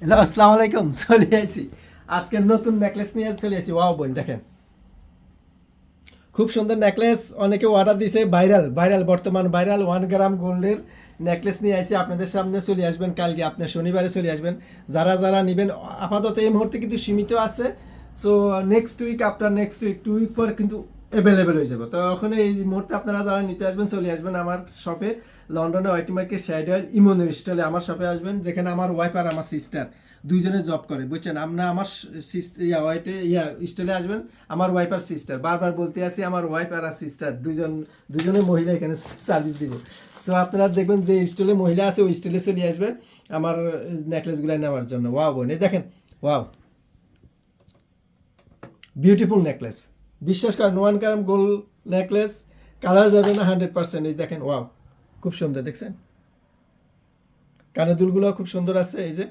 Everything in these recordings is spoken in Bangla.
হ্যালো, আসসালামু আলাইকুম, চলে আইছি আজকে নতুন নেকলেস নিয়ে চলে আসি। ওয়াও বোন, দেখেন। খুব সুন্দর নেকলেস অনেকে অর্ডার দিছে ভাইরাল ভাইরাল বর্তমান ভাইরাল ওয়ান গ্রাম গোল্ডের নেকলেস নিয়ে আসি। আপনাদের সামনে চলে আসবেন, কালকে আপনার শনিবারে চলে আসবেন। যারা যারা নেবেন, আপাতত এই মুহূর্তে কিন্তু সীমিত আছে। সো নেক্সট উইক আপনার নেক্সট উইক টু উইক পর কিন্তু অ্যাভেলেবেল হয়ে যাবে। তো ওখানে এই মুহূর্তে আপনারা যারা নিতে আসবেন, চলে আসবেন আমার শপে লন্ডনে ওয়াইটি মার্কেট সাইড ইমনের স্টলে আমার শপে আসবেন, যেখানে আমার ওয়াইফ আর আমার সিস্টার দুইজনে জব করে, বুঝছেন? আমরা আমার ইয়া ওয়াইটে, ইয়া স্টলে আসবেন, আমার ওয়াইফ আর সিস্টার বারবার বলতে আছি আমার ওয়াইফ আর সিস্টার দুজন দুজনে মহিলা এখানে সার্ভিস দিব। সো আপনারা দেখবেন যে স্টলে মহিলা আছে, ওই স্টলে চলে আসবেন আমার নেকলেসগুলো নেওয়ার জন্য। ওয়াও বোন দেখেন। ওয়াও বিউটিফুল নেকলেস বিশ্বাস করেন one gram gold necklace colour যাবে না হান্ড্রেড পার্সেন্ট এই দেখেন ওয়াও খুব সুন্দর, দেখছেন? কানের দুলগুলো খুব সুন্দর আছে, এই যে।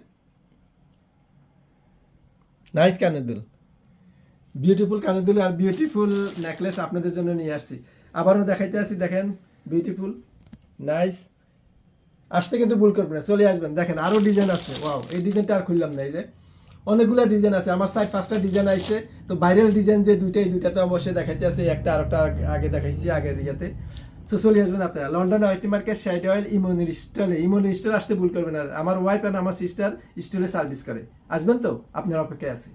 নাইস কানের দুল। বিউটিফুল কানের দুল আর বিউটিফুল নেকলেস আপনাদের জন্য নিয়ে আসছি। আবারও দেখাইতে আসি, দেখেন বিউটিফুল নাইস আসতে কিন্তু ভুল করবেন চলে আসবেন। দেখেন, আরও ডিজাইন আছে ওয়াও এই ডিজাইনটা আর খুললাম না, এই যে। অনেকগুলো ডিজাইন আছে। আমার সাইড ফার্স্টটা ডিজাইন আছে তো ভাইরাল ডিজাইন যে দুইটাই দুইটা তো অবশ্যই দেখাইতে আছে। একটা আর একটা আগে দেখাইছি, আগের ইয়াতে। সো চলে আসবেন আপনারা। London IT market side oil ইমোনির স্টলে ইমোনির স্টলে আসতে ভুল করবেন আর। আমার ওয়াইফ আর আমার সিস্টার স্টলে সার্ভিস করে। আসবেন তো? আপনার অপেক্ষায় আছি।